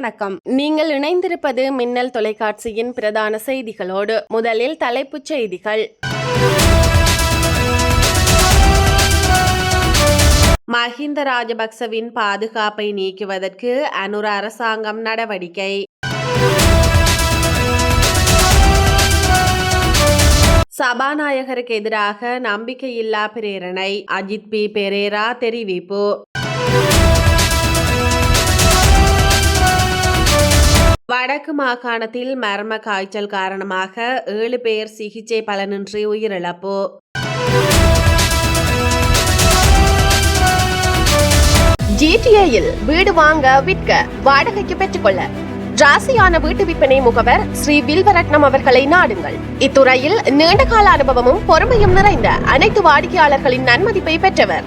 வணக்கம். நீங்கள் இணைந்திருப்பது மின்னல் தொலைக்காட்சியின் பிரதான செய்திகளோடு முதலில் தலைப்புச் செய்திகள். மஹிந்த ராஜபக்சவின் பாதுகாப்பை நீக்குவதற்கு அனுர அரசாங்கம் நடவடிக்கை. சபாநாயகருக்கு எதிராக நம்பிக்கையில்லா பிரேரணை. அஜித் பி. பெரேரா தெரிவிப்பு. வடக்கு மாகாணத்தில் மர்ம காய்ச்சல் காரணமாக ஏழு பேர் சிகிச்சை பலனின்றி உயிரிழப்பு. ஜிடிஏயில் வீடு வாங்க விற்க வாடகைக்கு பெற்றுக்கொள்ள. ராசியான வீட்டு விற்பனை முகவர் ஸ்ரீ வில்வரட்னம் அவர்களை நாடுங்கள். இத்துறையில் நீண்டகால அனுபவமும் பொறுமையும் நிறைந்த அனைத்து வாடிக்கையாளர்களின் நன்மதிப்பை பெற்றவர்.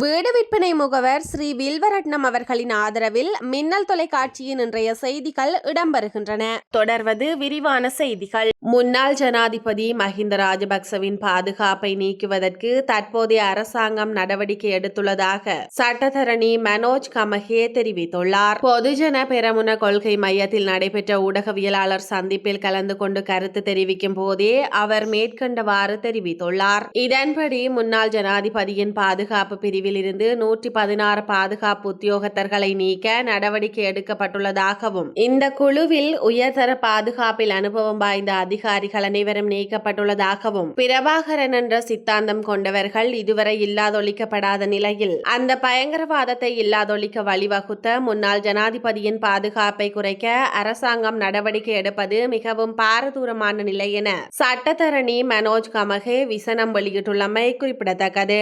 வீடு விற்பனை முகவர் ஸ்ரீ வில்வரட்னம் அவர்களின் ஆதரவில் மின்னல் தொலைக்காட்சியின் இன்றைய செய்திகள் இடம்பெறுகின்றன. தொடர்வது விரிவான செய்திகள். முன்னாள் ஜனாதிபதி மஹிந்த ராஜபக்சவின் பாதுகாப்பை நீக்குவதற்கு தற்போதைய அரசாங்கம் நடவடிக்கை எடுத்துள்ளதாக சட்டத்தரணி மனோஜ் கமகே தெரிவித்துள்ளார். பொதுஜன பெரமுன கொள்கை மையத்தில் நடைபெற்ற ஊடகவியலாளர் சந்திப்பில் கலந்து கொண்டு கருத்து தெரிவிக்கும் போதே அவர் மேற்கண்டவாறு தெரிவித்துள்ளார். இதன்படி முன்னாள் ஜனாதிபதியின் பாதுகாப்பு பிரிவு இருந்து நூற்றி பதினாறு பாதுகாப்பு உத்தியோகத்தர்களை நீக்க நடவடிக்கை எடுக்கப்பட்டுள்ளதாகவும் இந்த குழுவில் உயர்தர பாதுகாப்பில் அனுபவம் வாய்ந்த அதிகாரிகள் அனைவரும் நீக்கப்பட்டுள்ளதாகவும் பிரபாகரன் என்ற சித்தாந்தம் கொண்டவர்கள் இதுவரை இல்லாதொழிக்கப்படாத நிலையில் அந்த பயங்கரவாதத்தை இல்லாதொழிக்க வழிவகுத்த முன்னாள் ஜனாதிபதியின் பாதுகாப்பை குறைக்க அரசாங்கம் நடவடிக்கை எடுப்பது மிகவும் பாரதூரமான நிலை என சட்டத்தரணி மனோஜ் கமகே விசனம் வெளியிட்டுள்ளமை குறிப்பிடத்தக்கது.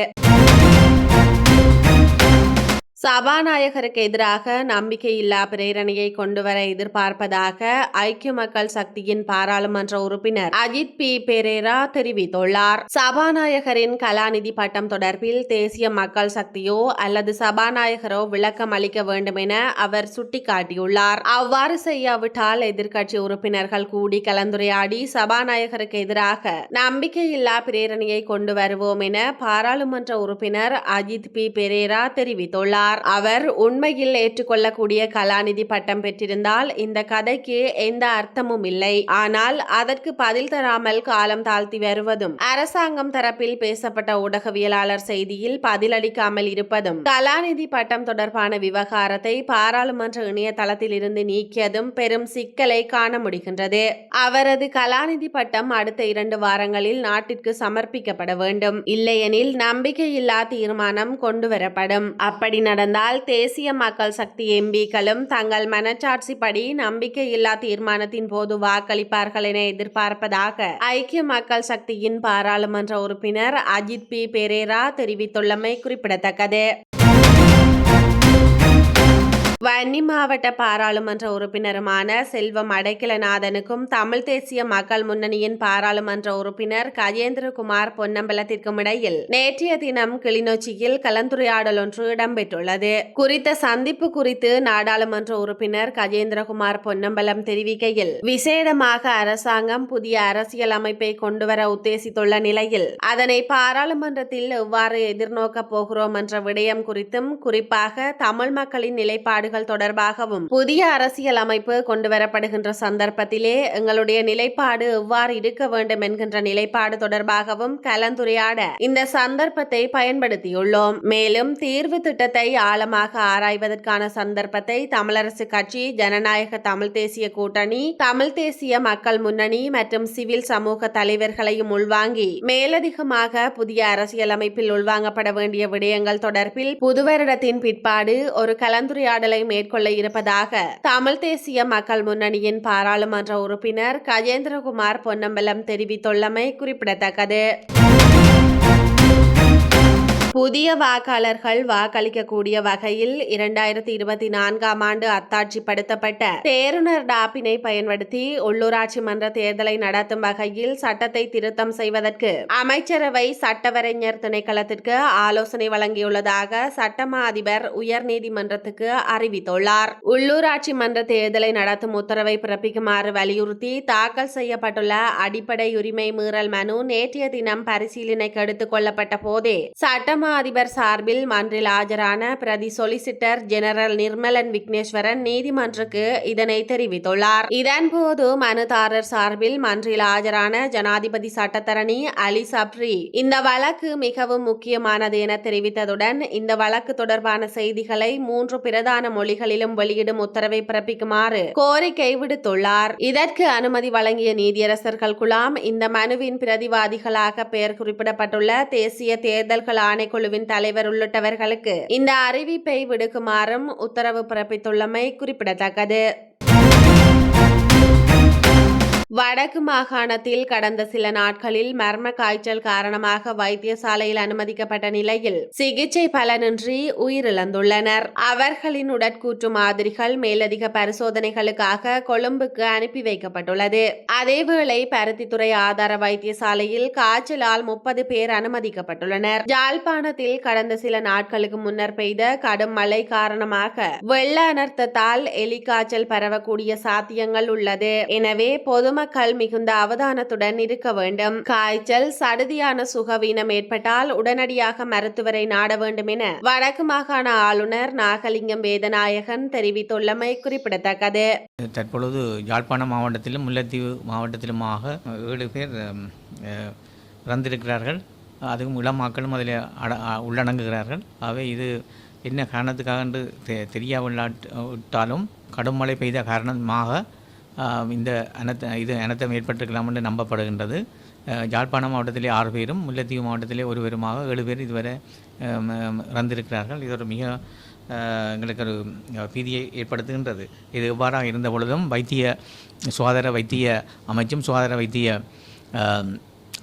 சபாநாயகருக்கு எதிராக நம்பிக்கையில்லா பிரேரணையை கொண்டுவர எதிர்பார்ப்பதாக ஐக்கிய மக்கள் சக்தியின் பாராளுமன்ற உறுப்பினர் அஜித் பி. பெரேரா தெரிவித்துள்ளார். சபாநாயகரின் கலாநிதி பட்டம் தொடர்பில் தேசிய மக்கள் சக்தியோ அல்லது சபாநாயகரோ விளக்கம் அளிக்க வேண்டும் என அவர் சுட்டிக்காட்டியுள்ளார். அவ்வாறு செய்யாவிட்டால் எதிர்க்கட்சி உறுப்பினர்கள் கூடி கலந்துரையாடி சபாநாயகருக்கு எதிராக நம்பிக்கையில்லா பிரேரணையை கொண்டு வருவோம் என பாராளுமன்ற உறுப்பினர் அஜித் பி. பெரேரா தெரிவித்துள்ளார். அவர் உண்மையில் ஏற்றுக்கொள்ளக்கூடிய கலாநிதி பட்டம் பெற்றிருந்தால் இந்த கதைக்கு எந்த அர்த்தமும் இல்லை. ஆனால் அதற்கு பதில் தராமல் காலம் தாழ்த்தி வருவதும் அரசாங்கம் தரப்பில் பேசப்பட்ட ஊடகவியலாளர் செய்தியில் பதிலளிக்காமல் இருப்பதும் கலாநிதி பட்டம் தொடர்பான விவகாரத்தை பாராளுமன்ற இணையதளத்தில் இருந்து நீக்கியதும் பெரும் சிக்கலை காண முடிகின்றது. அவரது கலாநிதி பட்டம் அடுத்த இரண்டு வாரங்களில் நாட்டிற்கு சமர்ப்பிக்கப்பட வேண்டும். இல்லையெனில் நம்பிக்கையில்லா தீர்மானம் கொண்டுவரப்படும். அப்படி நடந்தால் தேசிய மக்கள் சக்தி எம்பிக்களும் தங்கள் மனச்சாட்சிப்படி நம்பிக்கையில்லா தீர்மானத்தின் போது வாக்களிப்பார்கள் என எதிர்பார்ப்பதாக ஐக்கிய மக்கள் சக்தியின் பாராளுமன்ற உறுப்பினர் அஜித் பி. பெரேரா தெரிவித்துள்ளமை குறிப்பிடத்தக்கது. வன்னி மாவட்ட பாராளுமன்ற உறுப்பினருமான செல்வம் அடைக்கலநாதனுக்கும் தமிழ் தேசிய மக்கள் முன்னணியின் பாராளுமன்ற உறுப்பினர் கஜேந்திரகுமார் பொன்னம்பலத்திற்கும் இடையில் நேற்றைய தினம் கிளிநொச்சியில் கலந்துரையாடல் ஒன்று இடம்பெற்றுள்ளது. குறித்த சந்திப்பு குறித்து நாடாளுமன்ற உறுப்பினர் கஜேந்திரகுமார் பொன்னம்பலம் தெரிவிக்கையில் விசேடமாக அரசாங்கம் புதிய அரசியல் அமைப்பை கொண்டுவர உத்தேசித்துள்ள நிலையில் அதனை பாராளுமன்றத்தில் எவ்வாறு எதிர்நோக்கப் போகிறோம் என்ற விடயம் குறித்தும் குறிப்பாக தமிழ் மக்களின் நிலைப்பாடு நிலைப்பாடுகள் தொடர்பாகவும் புதிய அரசியல் அமைப்பு கொண்டுவரப்படுகின்ற சந்தர்ப்பத்திலே எங்களுடைய நிலைப்பாடு எவ்வாறு இருக்க வேண்டும் என்கின்ற நிலைப்பாடு தொடர்பாகவும் கலந்துரையாட இந்த சந்தர்ப்பத்தை பயன்படுத்தியுள்ளோம். மேலும் தீர்வு திட்டத்தை ஆழமாக ஆராய்வதற்கான சந்தர்ப்பத்தை தமிழரசு கட்சி ஜனநாயக தமிழ் தேசிய கூட்டணி தமிழ் தேசிய மக்கள் முன்னணி மற்றும் சிவில் சமூக தலைவர்களையும் உள்வாங்கி மேலதிகமாக புதிய அரசியலமைப்பில் உள்வாங்கப்பட வேண்டிய விடயங்கள் தொடர்பில் புதுவருடத்தின் பிற்பாடு ஒரு கலந்துரையாடலை மேற்கொள்ள இருப்பதாக தமிழ் தேசிய மக்கள் முன்னணியின் பாராளுமன்ற உறுப்பினர் கஜேந்திரகுமார் பொன்னம்பலம் தெரிவித்துள்ளமை குறிப்பிடத்தக்கது. புதிய வாக்காளர்கள் வாக்களிக்கக்கூடிய வகையில் இரண்டாயிரத்தி இருபத்தி நான்காம் ஆண்டு அத்தாட்சிப்படுத்தப்பட்ட தேருணர் டாப்பினை பயன்படுத்தி உள்ளூராட்சி மன்ற தேர்தலை நடத்தும் வகையில் சட்டத்தை திருத்தம் செய்வதற்கு அமைச்சரவை சட்டவரைஞர் திணைக்களத்திற்கு ஆலோசனை வழங்கியுள்ளதாக சட்டமா அதிபர் உயர்நீதிமன்றத்துக்கு அறிவித்துள்ளார். உள்ளூராட்சி மன்ற தேர்தலை நடத்தும் உத்தரவை பிறப்பிக்குமாறு வலியுறுத்தி தாக்கல் செய்யப்பட்டுள்ள அடிப்படை உரிமை மீறல் மனு நேற்றைய தினம் பரிசீலனைக்கு எடுத்துக் கொள்ளப்பட்ட போதே சட்டம் அதிபர் சார்பில் மன்றில் ஆஜரான பிரதி சொலிசிட்டர் ஜெனரல் நிர்மலன் விக்னேஸ்வரன் நீதிமன்றுக்கு இதனை தெரிவித்துள்ளார். இதன்போது மனுதாரர் சார்பில் மன்றில் ஆஜரான ஜனாதிபதி சட்டத்தரணி அலி சப்ரி இந்த வழக்கு மிகவும் முக்கியமானது என தெரிவித்ததுடன் இந்த வழக்கு தொடர்பான செய்திகளை மூன்று பிரதான மொழிகளிலும் வெளியிடும் உத்தரவை பிறப்பிக்குமாறு கோரிக்கை விடுத்துள்ளார். இதற்கு அனுமதி வழங்கிய நீதியரசர்கள் குலாம் இந்த மனுவின் பிரதிவாதிகளாக பெயர் குறிப்பிடப்பட்டுள்ள தேசிய தேர்தல்கள் குழுவின் தலைவர் உள்ளிட்டவர்களுக்கு இந்த அறிவிப்பை விடுக்குமாறும் உத்தரவு பிறப்பித்துள்ளமை குறிப்பிடத்தக்கது. வடக்கு மாகாணத்தில் கடந்த சில நாட்களில் மர்ம காய்ச்சல் காரணமாக வைத்தியசாலையில் அனுமதிக்கப்பட்ட நிலையில் சிகிச்சை பலனின்றி உயிரிழந்துள்ளனர். அவர்களின் உடற்கூற்று மாதிரிகள் மேலதிக பரிசோதனைகளுக்காக கொழும்புக்கு அனுப்பி வைக்கப்பட்டுள்ளது. அதேவேளை பருத்தித்துறை ஆதார வைத்தியசாலையில் காய்ச்சலால் முப்பது பேர் அனுமதிக்கப்பட்டுள்ளனர். யாழ்ப்பாணத்தில் கடந்த சில நாட்களுக்கு முன்னர் பெய்த கடும் மழை காரணமாக வெள்ள அனர்த்தத்தால் எலிக்காய்ச்சல் பரவக்கூடிய சாத்தியங்கள் உள்ளது. எனவே பொதுமக்கள் மிகுந்த அவதானத்துடன் இருக்க வேண்டும். காய்ச்சல் சடுதியான சுகவீனம் ஏற்பட்டால் உடனடியாக மருத்துவரை நாட வேண்டும் என வடக்கு மாகாண ஆளுநர் நாகலிங்கம் வேதநாயகன் தெரிவித்துள்ளமை குறிப்பிடத்தக்கது. தற்பொழுது யாழ்ப்பாண மாவட்டத்திலும் முல்லைத்தீவு மாவட்டத்திலுமாக ஏழு பேர் இறந்திருக்கிறார்கள் அதுவும் இளமாக்களும் அதில் அட உள்ளடங்குகிறார்கள். ஆகவே இது என்ன காரணத்துக்காக என்று தெ தெரியாவில்லாட் விட்டாலும் கடும் மழை பெய்த காரணமாக இந்த அனத்த இது அனர்த்தம் ஏற்பட்டிருக்கலாம் என்று நம்பப்படுகின்றது. ஜாழ்ப்பாணம் யாழ்ப்பாணம் மாவட்டத்திலே ஆறு பேரும் முல்லைத்தீவு மாவட்டத்திலே ஒருவருமாக ஏழு பேர் இதுவரை இறந்திருக்கிறார்கள். இது ஒரு மிக எங்களுக்கு ஒரு பீதியை ஏற்படுத்துகின்றது. இது எவ்வாறாக இருந்த பொழுதும் வைத்திய சுகாதார வைத்திய அமைச்சும் சுகாதார வைத்திய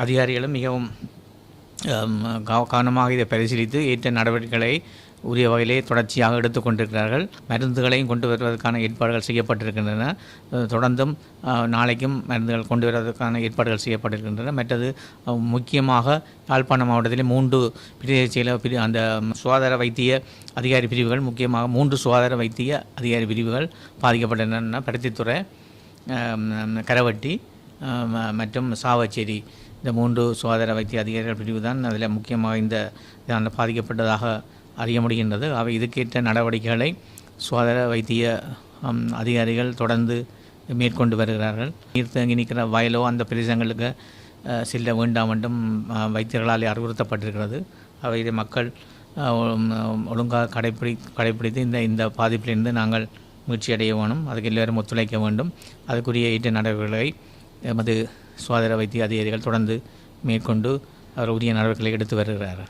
அதிகாரிகளும் மிகவும் கவனமாக இதை பரிசீலித்து ஏற்ற நடவடிக்கைகளை உரிய வகையிலே தொடர்ச்சியாக எடுத்துக்கொண்டிருக்கிறார்கள். மருந்துகளையும் கொண்டு வருவதற்கான ஏற்பாடுகள் செய்யப்பட்டிருக்கின்றன. தொடர்ந்தும் நாளைக்கும் மருந்துகள் கொண்டு வருவதற்கான ஏற்பாடுகள் செய்யப்பட்டிருக்கின்றன. மற்றது முக்கியமாக யாழ்ப்பாணம் மாவட்டத்தில் மூன்று பிரதேச பிரி அந்த சுகாதார வைத்திய அதிகாரி பிரிவுகள் முக்கியமாக மூன்று சுகாதார வைத்திய அதிகாரி பிரிவுகள் பாதிக்கப்பட்டன. பருத்தித்துறை கரவட்டி மற்றும் சாவச்சேரி. இந்த மூன்று சுகாதார வைத்திய அதிகாரிகள் பிரிவு தான் அதில் முக்கியமாக இந்த பாதிக்கப்பட்டதாக அறிய முடிகின்றது. அவை இதுக்கேற்ற நடவடிக்கைகளை சுகாதார வைத்திய அதிகாரிகள் தொடர்ந்து மேற்கொண்டு வருகிறார்கள். நீர் தேங்கி நிற்கிற வயலோ அந்த பிரதேசங்களுக்கு செல்ல வேண்டாம் என்றும் அஹ், வைத்தியர்களால் அறிவுறுத்தப்பட்டிருக்கிறது. அவை இதை மக்கள் ஒழுங்காக கடைப்பிடி கடைப்பிடித்து இந்த இந்த பாதிப்பிலிருந்து நாங்கள் முயற்சி அடைய வேணும். அதுக்கு எல்லோரும் ஒத்துழைக்க வேண்டும். அதுக்குரிய ஈட்ட நடவடிக்கைகளை எமது சுகாதார வைத்திய அதிகாரிகள் தொடர்ந்து மேற்கொண்டு அவர் உரிய நடவடிக்கைகளை எடுத்து வருகிறார்கள்.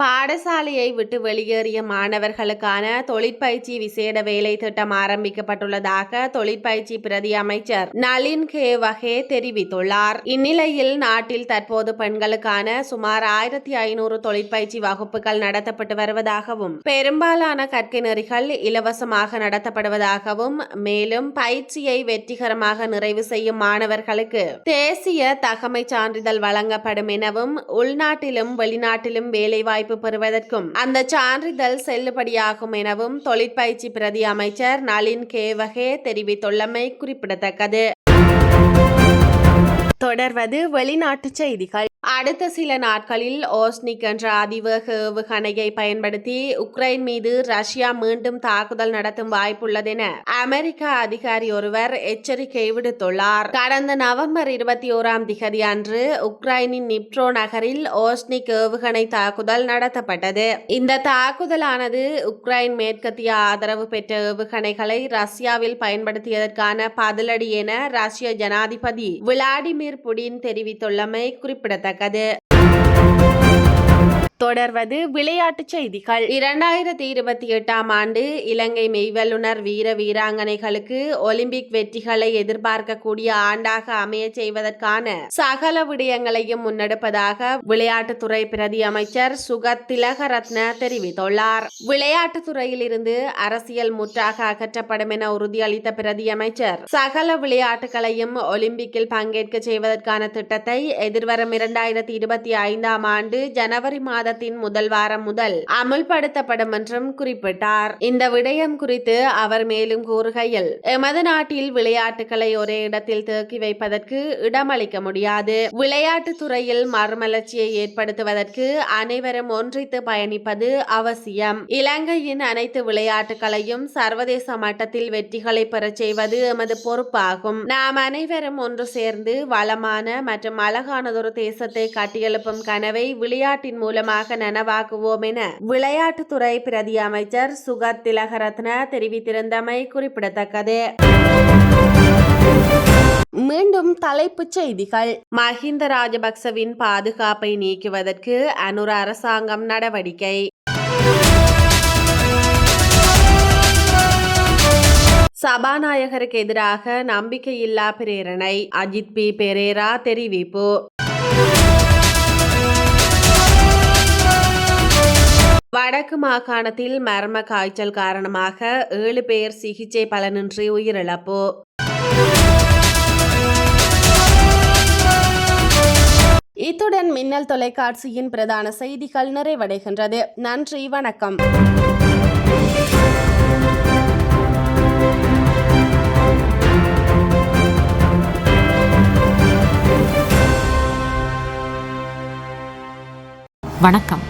பாடசாலையை விட்டு வெளியேறிய மாணவர்களுக்கான தொழிற்பயிற்சி விசேட வேலை திட்டம் ஆரம்பிக்கப்பட்டுள்ளதாக தொழிற்பயிற்சி பிரதி அமைச்சர் நளின் கே. வகே தெரிவித்துள்ளார். இந்நிலையில் நாட்டில் தற்போது பெண்களுக்கான சுமார் ஆயிரத்தி ஐநூறு தொழிற்பயிற்சி வகுப்புகள் நடத்தப்பட்டு வருவதாகவும் பெரும்பாலான கற்கை நெறிகள் இலவசமாக நடத்தப்படுவதாகவும் மேலும் பயிற்சியை வெற்றிகரமாக நிறைவு செய்யும் மாணவர்களுக்கு தேசிய தகமை சான்றிதழ் வழங்கப்படும் எனவும் உள்நாட்டிலும் வெளிநாட்டிலும் வேலைவாய்ப்பு பெறுவதற்கும். அந்த சான்றிதழ் செல்லுபடியாகும் எனவும் தொழிற்பயிற்சி பிரதி அமைச்சர் நளின் கேவகே தெரிவித்துள்ளமை குறிப்பிடத்தக்கது. தொடர்வது வெளிநாட்டு செய்திகள். அடுத்த சில நாட்களில் ஓஸ்னிக் என்ற அதிவேக ஏவுகணையை பயன்படுத்தி உக்ரைன் மீது ரஷ்யா மீண்டும் தாக்குதல் நடத்தும் வாய்ப்புள்ளதென அமெரிக்க அதிகாரி ஒருவர் எச்சரிக்கை விடுத்துள்ளார். கடந்த நவம்பர் இருபத்தி ஓராம் திகதி அன்று உக்ரைனின் நிப்ரோ நகரில் ஓஸ்னிக் ஏவுகணை தாக்குதல் நடத்தப்பட்டது. இந்த தாக்குதலானது உக்ரைன் மேற்கத்திய ஆதரவு பெற்ற ஏவுகணைகளை ரஷ்யாவில் பயன்படுத்தியதற்கான பதிலடி என ரஷ்ய ஜனாதிபதி விளாடிமிர் புடின் தெரிவித்துள்ளமை குறிப்பிடத்தக்கது. 中で தொடர்வது விளையாட்டுச் செய்திகள். இரண்டாயிரத்தி இருபத்தி எட்டாம் ஆண்டு இலங்கை மெய்வல்லுனர் வீர வீராங்கனைகளுக்கு ஒலிம்பிக் வெற்றிகளை எதிர்பார்க்கக்கூடிய ஆண்டாக அமைய செய்வதற்கான சகல விடயங்களையும் முன்னெடுப்பதாக விளையாட்டுத்துறை பிரதி அமைச்சர் சுகத் திலகரத்ன தெரிவித்துள்ளார். விளையாட்டுத்துறையில் இருந்து அரசியல் முற்றாக அகற்றப்படும் என உறுதியளித்த பிரதி அமைச்சர் சகல விளையாட்டுகளையும் ஒலிம்பிக்கில் பங்கேற்க செய்வதற்கான திட்டத்தை எதிர்வரும் இரண்டாயிரத்தி இருபத்தி ஐந்தாம் ஆண்டு ஜனவரி மாத மாதத்தின் முதல் வாரம் முதல் அமுல்படுத்தப்படும் என்றும் குறிப்பிட்டார். இந்த விடயம் குறித்து அவர் மேலும் கூறுகையில் எமது நாட்டில் விளையாட்டுகளை ஒரே இடத்தில் தேக்கி வைப்பதற்கு இடமளிக்க முடியாது. விளையாட்டுத் துறையில் மறுமலர்ச்சியை ஏற்படுத்துவதற்கு அனைவரும் ஒன்றித்து பயணிப்பது அவசியம். இலங்கையின் அனைத்து விளையாட்டுகளையும் சர்வதேச மட்டத்தில் வெற்றிகளை பெறச் செய்வது எமது பொறுப்பாகும். நாம் அனைவரும் ஒன்று சேர்ந்து வளமான மற்றும் அழகானதொரு தேசத்தை கட்டியெழுப்பும் கனவை விளையாட்டின் மூலமாக நனவாக்குவோம் என விளையாட்டுத்துறை பிரதி அமைச்சர் சுகத் திலகரத்ன தெரிவித்திருந்தமை குறிப்பிடத்தக்கது. மீண்டும் தலைப்புச் செய்திகள். மஹிந்த ராஜபக்சவின் பாதுகாப்பை நீக்குவதற்கு அனுர அரசாங்கம் நடவடிக்கை. சபாநாயகருக்கு எதிராக நம்பிக்கையில்லா பிரேரணை. அஜித் பி. பெரேரா தெரிவிப்பு. வடக்கு மாகாணத்தில் மர்ம காய்ச்சல் காரணமாக ஏழு பேர் சிகிச்சை பலனின்றி உயிரிழப்பு. இத்துடன் மின்னல் தொலைக்காட்சியின் பிரதான செய்திகள் நிறைவடைகின்றது. நன்றி வணக்கம். வணக்கம்.